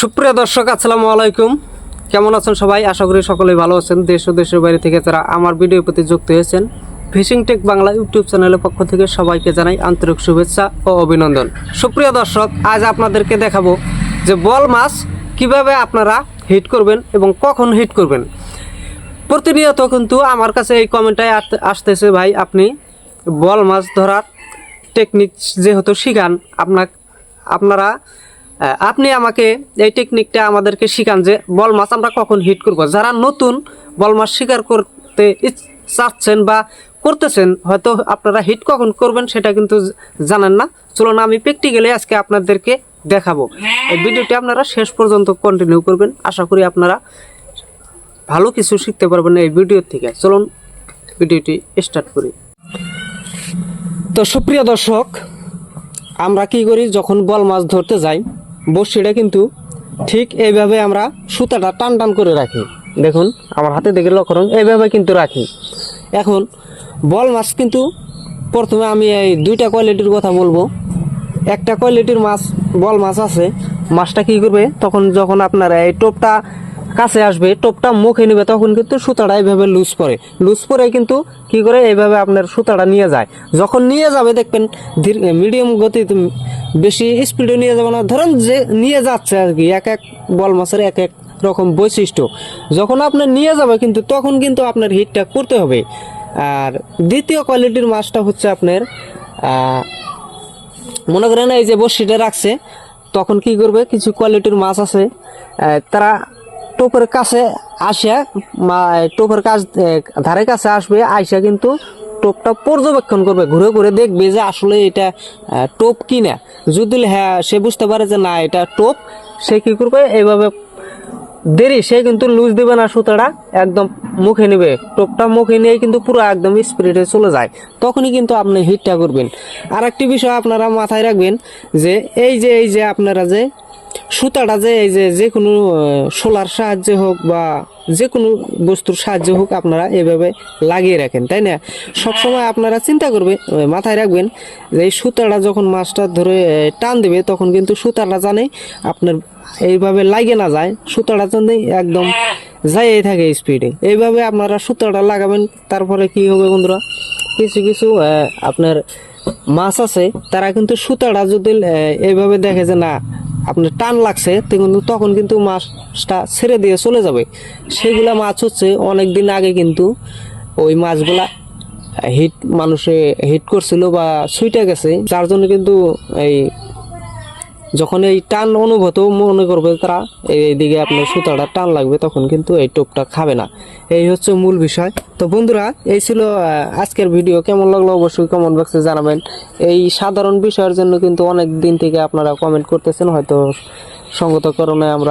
সুপ্রিয় দর্শক, আসসালামু আলাইকুম। কেমন আছেন সবাই? আশা করি সকলেই ভালো আছেন। দেশ ও দেশের বাইরে থেকে যারা আমার ভিডিওর প্রতি যুক্ত হয়েছেন, ফিশিং টেক বাংলা ইউটিউব চ্যানেলের পক্ষ থেকে সবাইকে জানাই আন্তরিক শুভেচ্ছা ও অভিনন্দন। সুপ্রিয় দর্শক, আজ আপনাদেরকে দেখাবো যে বল মাছ কীভাবে আপনারা হিট করবেন এবং কখন হিট করবেন। প্রতিনিয়ত কিন্তু আমার কাছে এই কমেন্টটাই আসতেছে, ভাই, আপনি বল মাছ ধরার টেকনিক যেহেতু শিখান আপনার আপনারা আপনি আমাকে এই টেকনিকটা আমাদেরকে শিখান যে বল মাছ আমরা কখন হিট করব। যারা নতুন বল মাছ শিকার করতে চাচ্ছেন বা করতেছেন হয়তো আপনারা হিট কখন করবেন সেটা কিন্তু জানেন না। চলুন আমি প্র্যাকটিক্যালি আজকে আপনাদেরকে দেখাবো। এই ভিডিওটি আপনারা শেষ পর্যন্ত কন্টিনিউ করবেন। আশা করি আপনারা ভালো কিছু শিখতে পারবেন এই ভিডিও থেকে। চলুন ভিডিওটি স্টার্ট করি। তো সুপ্রিয় দর্শক আমরা কি করি? যখন বল মাছ ধরতে যাই বড়শিটা কিন্তু ঠিক এইভাবে আমরা সুতাটা টান টান করে রাখি। দেখুন, আমার হাতে দেখে লক্ষ্য করুন, এইভাবে কিন্তু রাখি। এখন বল মাছ কিন্তু প্রথমে আমি এই দুইটা কোয়ালিটির কথা বলব। একটা কোয়ালিটির মাছ, বল মাছ আছে, মাছটা কি করবে? তখন যখন আপনার এই টোপটা কাছে আসবে, টোপটা মুখে নেবে, তখন কিন্তু সুতাটা এইভাবে লুজ পরে। লুজ পরে কিন্তু কি করে? এইভাবে আপনার সুতাটা নিয়ে যায়। যখন নিয়ে যাবে, দেখবেন মিডিয়াম গতিতে বেশি স্পিডে নিয়ে যাবে না। ধরেন যে নিয়ে যাচ্ছে আর কি, এক এক বল মাছের এক এক রকম বৈশিষ্ট্য। যখন আপনার নিয়ে যাবে কিন্তু, তখন কিন্তু আপনার হিটটা করতে হবে। আর দ্বিতীয় কোয়ালিটির মাছটা হচ্ছে আপনার মনে করেন এই যে বড়শিটা রাখছে, তখন কি করবে? কিছু কোয়ালিটির মাছ আছে তারা টোপের কাছে আসে টোপের কাছ ধারে কাছে আসবে, আইসা কিন্তু টোপটা পর্যবেক্ষণ করবে, ঘুরে ঘুরে দেখবে যে আসলে এটা টোপ কিনা। যদি হ্যাঁ সে বুঝতে পারে যে না, এটা টোপ, সে কি করবে? এইভাবে দেরি, সে কিন্তু লুজ দিবে না সুতাটা, একদম মুখে নেবে। টোপটা মুখে নিয়ে কিন্তু পুরো একদম স্পিডে চলে যায়। তখনই কিন্তু আপনি হিটটা করবেন। আর একটি বিষয় আপনারা মাথায় রাখবেন যে, এই যে এই যে আপনারা যে সুতাটা যে এই যে যে কোনো সোলার সাহায্যে হোক বা যে কোনো বস্তুর সাহায্যে হোক আপনারা এভাবে লাগিয়ে রাখেন, তাই না? সবসময় আপনারা চিন্তা করবে মাথায় রাখবেন যে এই সুতাটা যখন মাছটা ধরে টান দেবে, তখন কিন্তু সুতাটা জানে আপনার এইভাবে লাগে না যায়, সুতাটা জানে একদম যাই থাকে স্পিডে এইভাবে আপনারা সুতাটা লাগাবেন, তারপরে কি হবে বন্ধুরা? কিছু কিছু আপনার মাছ আছে, তারা কিন্তু সুতাটা যদি এইভাবে দেখে যে না আপনার টান লাগছে কিন্তু তখন কিন্তু মাছটা ছেড়ে দিয়ে চলে যাবে। সেগুলা মাছ হচ্ছে অনেক দিন আগে কিন্তু ওই মাছগুলা হিট, মানুষে হিট করছিল বা সুইটা গেছে। যার জন্য কিন্তু এই যখন এই টান অনুভূত মনে করবে তারা, এইদিকে আপনার সুতাটা টান লাগবে, তখন কিন্তু এই টোপটা খাবে না। এই হচ্ছে মূল বিষয়। তো বন্ধুরা, এই ছিল আজকের ভিডিও। কেমন লাগল অবশ্যই কমেন্ট বক্সে জানাবেন। এই সাধারণ বিষয়ের জন্য কিন্তু অনেক দিন থেকে আপনারা কমেন্ট করতেছেন, হয়তো সঙ্গত কারণে আমরা